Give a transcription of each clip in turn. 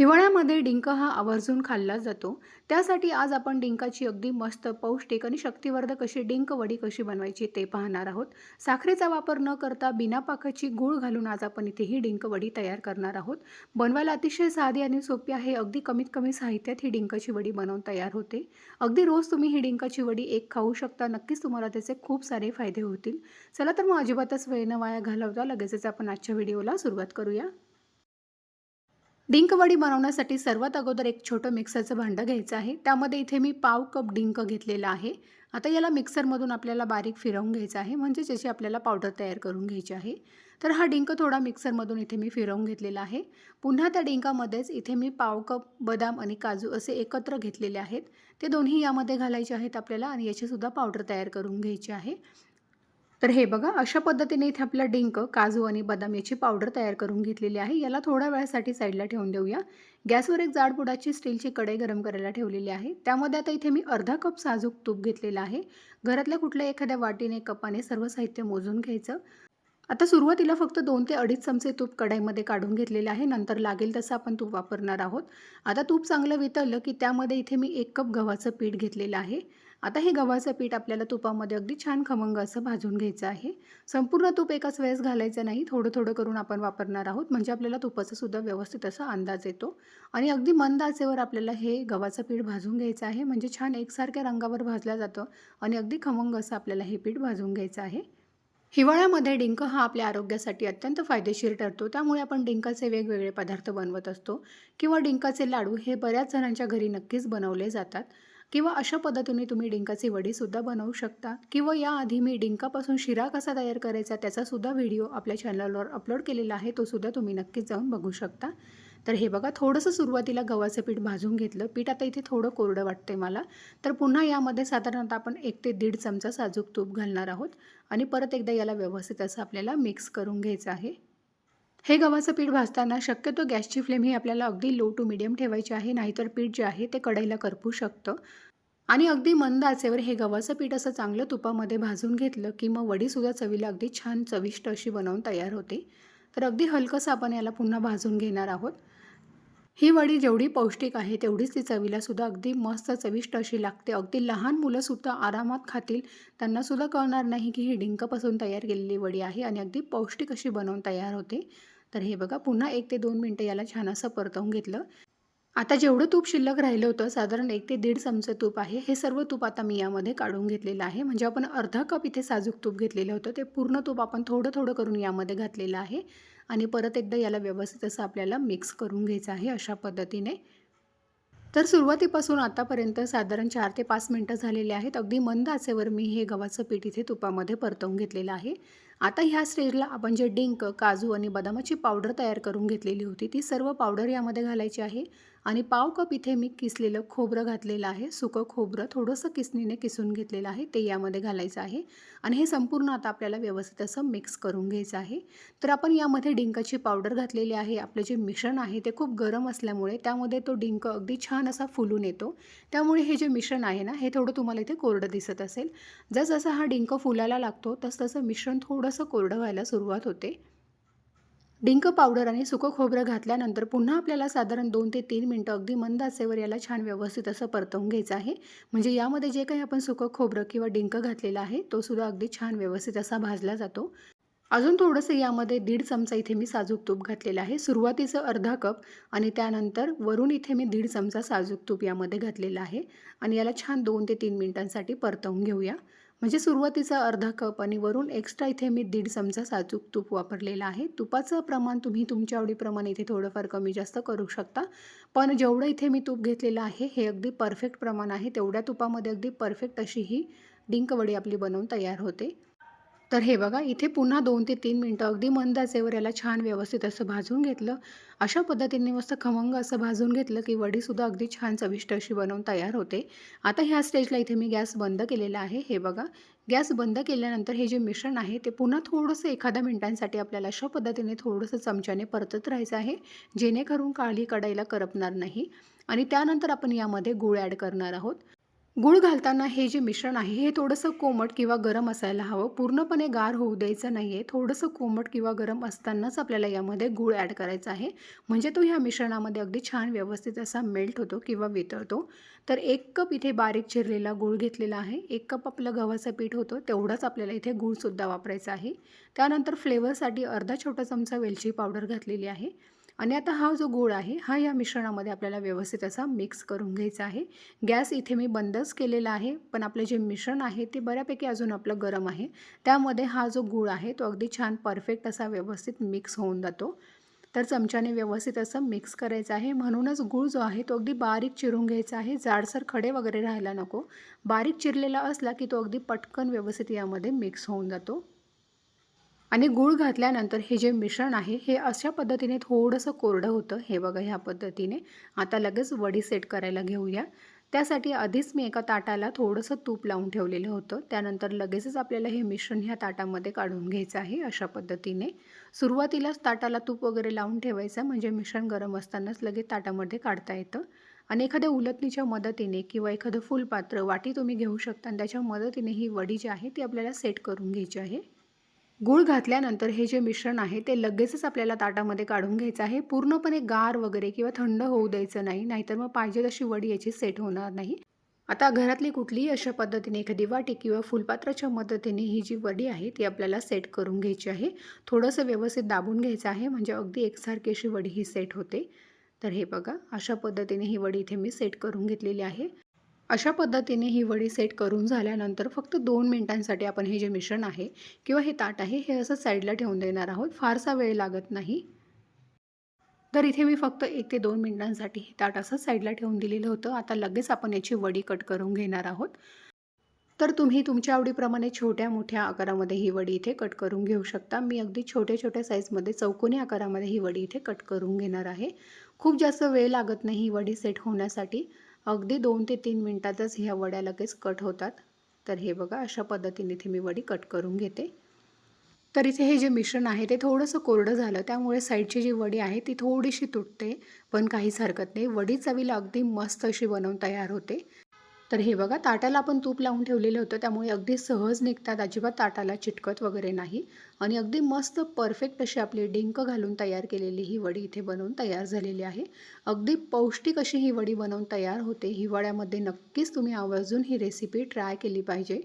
हिवाळ्यामध्ये डिंक हा आवर्जून खाल्ला जातो. त्यासाठी आज आपण डिंकाची अगदी मस्त पौष्टिक आणि शक्तिवर्धक अशी डिंक वडी कशी बनवायची ते पाहणार आहोत. साखरेचा वापर न करता बिना पाकाची गूळ घालून आज आपण इथे ही डिंक वडी तयार करणार आहोत. बनवायला अतिशय साधी आणि सोपी आहे. अगदी कमीत कमी साहित्यात ही डिंकाची वडी बनवून तयार होते. अगदी रोज तुम्ही ही डिंकाची वडी एक खाऊ शकता. नक्कीच तुम्हाला त्याचे खूप सारे फायदे होतील. चला तर मग अजिबातच वेळ न वाया घालवता लगेचच आपण आजच्या व्हिडिओला सुरुवात करूया. डिंकवडी बनवण्यासाठी सर्वात अगोदर एक छोटं मिक्सरचं भांडं घ्यायचं आहे. त्यामध्ये इथे मी पाव कप डिंक घेतलेला आहे. आता याला मिक्सरमधून आपल्याला बारीक फिरवून घ्यायचं आहे. म्हणजे ज्याची आपल्याला पावडर तयार करून घ्यायची आहे. तर हा डिंक थोडा मिक्सरमधून इथे मी फिरवून घेतलेला आहे. पुन्हा त्या डिंकामध्येच इथे मी पाव कप बदाम आणि काजू असे एकत्र घेतलेले आहेत. ते दोन्ही यामध्ये घालायचे आहेत आपल्याला आणि याचीसुद्धा पावडर तयार करून घ्यायची आहे. तर हे बघा अशा पद्धतीने इथे आपला डिंक काजू आणि बदाम याची पावडर तयार करून घेतलेली आहे. याला थोड्या वेळासाठी साईडला ठेवून देऊया. गॅसवर एक जाडबुडाची स्टीलची कढई गरम करायला ठेवलेली आहे. त्यामध्ये आता इथे मी अर्धा कप साजूक तूप घेतलेलं आहे. घरातल्या कुठल्या एखाद्या वाटीने कपाने सर्व साहित्य मोजून घ्यायचं. आता सुरुवातीला फक्त दोन ते अडीच चमचे तूप कढाईमध्ये काढून घेतलेले आहे. नंतर लागेल तसं आपण तूप वापरणार आहोत. आता तूप चांगलं वितळलं की त्यामध्ये इथे मी एक कप गव्हाचं पीठ घेतलेलं आहे. आता हे गव्हाचं पीठ आपल्याला तुपामध्ये अगदी छान खमंग असं भाजून घ्यायचं आहे. संपूर्ण तूप एकाच वेळेस घालायचं नाही. थोडं थोडं करून आपण वापरणार आहोत. म्हणजे आपल्याला तुपाचा सुद्धा व्यवस्थित असा अंदाज येतो. आणि अगदी मंद आचेवर आपल्याला हे गव्हाचं पीठ भाजून घ्यायचं आहे. म्हणजे छान एकसारख्या रंगावर भाजलं जातं आणि अगदी खमंग असं आपल्याला हे पीठ भाजून घ्यायचं आहे. हिवाळ्यामध्ये डिंक हा आपल्या आरोग्यासाठी अत्यंत फायदेशीर ठरतो. त्यामुळे आपण डिंकाचे वेगवेगळे पदार्थ बनवत असतो. किंवा डिंकाचे लाडू हे बऱ्याच जणांच्या घरी नक्कीच बनवले जातात. किंवा अशा पद्धतीने तुम्ही डिंकाची वडीसुद्धा बनवू शकता. किंवा याआधी मी डिंकापासून शिरा कसा तयार करायचा त्याचासुद्धा व्हिडिओ आपल्या चॅनलवर अपलोड केलेला आहे तोसुद्धा तुम्ही नक्कीच जाऊन बघू शकता. तर हे बघा थोडंसं सुरुवातीला गव्हाचं पीठ भाजून घेतलं. पीठ आता इथे थोडं कोरडं वाटते मला. तर पुन्हा यामध्ये साधारणतः आपण एक ते दीड चमचा साजूक तूप घालणार आहोत. आणि परत एकदा याला व्यवस्थित असं आपल्याला मिक्स करून घ्यायचं आहे. हे गव्हाचं पीठ भाजताना शक्यतो गॅसची फ्लेम ही आपल्याला अगदी लो टू मिडियम ठेवायची आहे नाहीतर पीठ जे आहे ते कढईला करपू शकतं. आणि अगदी मंद आचेवर हे गव्हाचं पीठ असं चांगलं तुपामध्ये भाजून घेतलं की मग वडीसुद्धा चवीला अगदी छान चविष्ट अशी बनवून तयार होते. तर अगदी हलकंसं आपण याला पुन्हा भाजून घेणार आहोत. ही वडी जेवढी पौष्टिक आहे तेवढीच ती चवीला सुद्धा अगदी मस्त चविष्ट अशी लागते. अगदी लहान मुलंसुद्धा आरामात खातील. त्यांनासुद्धा कळणार नाही की ही डिंकपासून तयार केलेली वडी आहे आणि अगदी पौष्टिक अशी बनवून तयार होते. तर हे बघा पुन्हा एक ते दोन मिनटं याला छान असं परतवून घेतलं. आता जेवढं तूप शिल्लक राहिलं होतं साधारण एक ते दीड चमचं तूप आहे. हे सर्व तूप आता मी यामध्ये काढून घेतलेलं आहे. म्हणजे आपण अर्धा कप इथे साजूक तूप घेतलेलं होतं. ते पूर्ण तूप आपण थोडं थोडं करून यामध्ये घातलेलं आहे. आणि परत एकदा याला व्यवस्थित असं आपल्याला मिक्स करून घ्यायचं आहे अशा पद्धतीने. तर सुरुवातीपासून आतापर्यंत साधारण चार ते पाच मिनटं झालेले आहेत. अगदी मंद आचेवर मी हे गव्हाचं पीठ इथे तुपामध्ये परतवून घेतलेलं आहे. आता ह्या स्टेजला आपण जे डिंक काजू आणि बदामाची पावडर तयार करून घेतलेली होती ती सर्व पावडर यामध्ये घालायची आहे. आणि पाव कप इथे मी किसलेलं खोबरं घातलेलं आहे. सुकं खोबरं थोडंसं किसणीने किसून घेतलेलं आहे. ते यामध्ये घालायचं आहे. आणि हे संपूर्ण आता आपल्याला व्यवस्थित असं मिक्स करून घ्यायचं आहे. तर आपण यामध्ये डिंकाची पावडर घातलेली आहे. आपलं जे मिश्रण आहे ते खूप गरम असल्यामुळे त्यामध्ये तो डिंक अगदी छान असा फुलून येतो. त्यामुळे हे जे मिश्रण आहे ना हे थोडं तुम्हाला इथे कोरडं दिसत असेल. जसजसा हा डिंक फुलायला लागतो तसतसं मिश्रण थोडं थोडंसं कोरडं व्हायला सुरुवात होते. डिंक पावडर आणि सुकं खोबरं घातल्यानंतर पुन्हा आपल्याला साधारण दोन ते तीन मिनटं अगदी मंद आचेवर याला छान व्यवस्थित असं परतवून घ्यायचं आहे. म्हणजे यामध्ये जे काही आपण सुकं खोबरं किंवा डिंक घातलेला आहे तो सुद्धा अगदी छान व्यवस्थित असा भाजला जातो. अजून थोडंसं यामध्ये दीड चमचा इथे मी साजूक तूप घातलेलं आहे. सुरुवातीचं अर्धा कप आणि त्यानंतर वरून इथे मी दीड चमचा साजूक तूप यामध्ये घातलेलं आहे. आणि याला छान दोन ते तीन मिनटांसाठी परतवून घेऊया. म्हणजे सुरुवातीचा अर्धा कप आणि वरून एक्स्ट्रा इथे मी दीड चमचा साजूक तूप वापरलेला आहे. तुपाचं प्रमाण तुम्ही तुमच्या आवडीप्रमाणे इथे थोडंफार कमी जास्त करू शकता. पण जेवढं इथे मी तूप घेतलेलं आहे हे अगदी परफेक्ट प्रमाण आहे. तेवढ्या तुपामध्ये अगदी परफेक्ट अशी ही डिंकवडी आपली बनवून तयार होते. तर हे बघा इथे पुन्हा दोन ते तीन मिनटं अगदी मंद आचेवर याला छान व्यवस्थित असं भाजून घेतलं. अशा पद्धतीने मस्त खमंग असं भाजून घेतलं की वडीसुद्धा अगदी छान चविष्ट अशी बनवून तयार होते. आता ह्या स्टेजला इथे मी गॅस बंद केलेला आहे. हे बघा गॅस बंद केल्यानंतर हे जे मिश्रण आहे ते पुन्हा थोडंसं एखाद्या मिनिटांसाठी आपल्याला अशा पद्धतीने थोडंसं चमच्याने परतत राहायचं आहे जेणेकरून काळी कढाईला करपणार नाही. आणि त्यानंतर आपण यामध्ये गूळ ॲड करणार आहोत. गूळ घालताना हे जे मिश्रण आहे हे थोडंसं कोमट किंवा गरम असायला हवं. पूर्णपणे गार होऊ द्यायचं नाही आहे थोडंसं कोमट किंवा गरम असतानाच आपल्याला यामध्ये गूळ ॲड करायचा आहे. म्हणजे तो ह्या मिश्रणामध्ये अगदी छान व्यवस्थित असा मेल्ट होतो किंवा वितळतो. तर एक कप इथे बारीक चिरलेला गूळ घेतलेला आहे. एक कप आपलं गव्हाचं पीठ होतं तेवढाच आपल्याला इथे गूळसुद्धा वापरायचा आहे. त्यानंतर फ्लेवरसाठी अर्धा छोटा चमचा वेलची पावडर घातलेली आहे. आणि आता हा जो गूळ आहे हा या मिश्रणामध्ये आपल्याला व्यवस्थित असा मिक्स करून घ्यायचा आहे. गॅस इथे मी बंदच केलेला आहे पण आपलं जे मिश्रण आहे ते बऱ्यापैकी अजून आपलं गरम आहे. त्यामध्ये हा जो गूळ आहे तो अगदी छान परफेक्ट असा व्यवस्थित मिक्स होऊन जातो. तर चमच्याने व्यवस्थित असं मिक्स करायचं आहे. म्हणूनच गूळ जो आहे तो अगदी बारीक चिरून घ्यायचा आहे. जाडसर खडे वगैरे राहायला नको. बारीक चिरलेला असला की तो अगदी पटकन व्यवस्थित यामध्ये मिक्स होऊन जातो. आणि गूळ घातल्यानंतर हे जे मिश्रण आहे हे अशा पद्धतीने थोडंसं कोरडं होतं. हे बघा ह्या पद्धतीने. आता लगेच वडी सेट करायला घेऊया. त्यासाठी आधीच मी एका ताटाला थोडंसं तूप लावून ठेवलेलं होतं. त्यानंतर लगेचच आपल्याला हे मिश्रण ह्या ताटामध्ये काढून घ्यायचं आहे अशा पद्धतीने. सुरुवातीलाच ताटाला तूप वगैरे लावून ठेवायचं म्हणजे मिश्रण गरम असतानाच लगेच ताटामध्ये काढता येतं. आणि एखाद्या उलटणीच्या मदतीने किंवा एखादं फुलपात्र वाटी तुम्ही घेऊ शकता आणि त्याच्या मदतीने ही वडी जी आहे ती आपल्याला सेट करून घ्यायची आहे. गूळ घातल्यानंतर हे जे मिश्रण आहे ते लगेचच आपल्याला ताटामध्ये काढून घ्यायचं आहे. पूर्णपणे गार वगैरे किंवा थंड होऊ द्यायचं नाही नाहीतर मग पाहिजे तशी वडी याची सेट होणार नाही. आता घरातली कुठलीही अशा पद्धतीने एखादी वाटी किंवा फुलपात्राच्या मदतीने ही जी वडी आहे ती आपल्याला सेट करून घ्यायची आहे. थोडंसं व्यवस्थित दाबून घ्यायचं आहे म्हणजे अगदी एकसारखी अशी वडी ही सेट होते. तर हे बघा अशा पद्धतीने ही वडी इथे मी सेट करून घेतलेली आहे. अशा पद्धतीने ही वडी सेट करून झाल्यानंतर फक्त दोन मिनटांसाठी आपण हे जे मिश्रण आहे किंवा हे ताट आहे हे असं साईडला ठेवून देणार आहोत. फारसा वेळ लागत नाही. तर इथे मी फक्त एक ते दोन मिनटांसाठी हे ताट असं साईडला ठेवून दिलेलं होतं. आता लगेच आपण याची वडी कट करून घेणार आहोत. तर तुम्ही तुमच्या आवडीप्रमाणे छोट्या मोठ्या आकारामध्ये ही वडी इथे कट करून घेऊ शकता. मी अगदी छोट्या छोट्या साईजमध्ये चौकोनी आकारामध्ये ही वडी इथे कट करून घेणार आहे. खूप जास्त वेळ लागत नाही ही वडी सेट होण्यासाठी. अगदी दोन ते तीन मिनटातच ह्या वड्या लगेच कट होतात. तर हे बघा अशा पद्धतीने इथे मी वडी कट करून घेते. तर इथे हे जे मिश्रण आहे ते थोडंसं कोरडं झालं त्यामुळे साईडची जी वडी आहे ती थोडीशी तुटते. पण काहीच हरकत नाही. वडी चवीला अगदी मस्त अशी बनवून तयार होते. तर हे बघा ताटाला आपण तूप लावून ठेवलेलं होतं त्यामुळे अगदी सहज निघतात अजिबात ताटाला चिटकत वगैरे नाही. आणि अगदी मस्त परफेक्ट अशी आपली डिंक घालून तयार केलेली ही वडी इथे बनवून तयार झालेली आहे. अगदी पौष्टिक अशी ही वडी बनवून तयार होते. हिवाळ्यामध्ये नक्कीच तुम्ही आवर्जून ही रेसिपी ट्राय केली पाहिजे.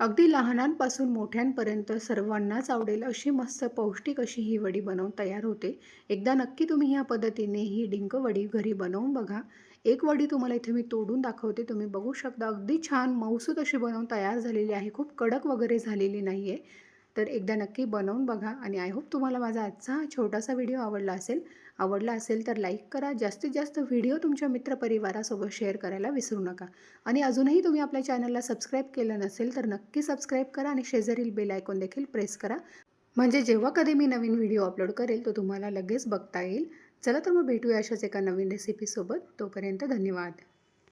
अगदी लहानांपासून मोठ्यांपर्यंत सर्वांनाच आवडेल अशी मस्त पौष्टिक अशी ही वडी बनवून तयार होते. एकदा नक्की तुम्ही ह्या पद्धतीने ही डिंक वडी घरी बनवून बघा. एक वडी तुम्हाला इथे मी तोडून दाखवते. तुम्ही बघू शकता अगदी छान मऊसूत अशी बनवून तयार झालेली आहे. खूप कडक वगैरे झालेली नाही आहे तर एकदा नक्की बनवून बघा आणि आय होप तुम्हाला माझा आजचा हा छोटासा व्हिडिओ आवडला असेल. आवडला असेल तर लाईक करा. जास्तीत जास्त व्हिडिओ तुमच्या मित्रपरिवारासोबत शेअर करायला विसरू नका. आणि अजूनही तुम्ही आपल्या चॅनलला सबस्क्राईब केलं नसेल तर नक्की सबस्क्राईब करा आणि शेजारील बेल आयकॉन देखील प्रेस करा. म्हणजे जेव्हा कधी मी नवीन व्हिडिओ अपलोड करेल तो तुम्हाला लगेच बघता येईल. चला तर मग भेटूया अशाच एका नवीन रेसिपीसोबत तोपर्यंत धन्यवाद.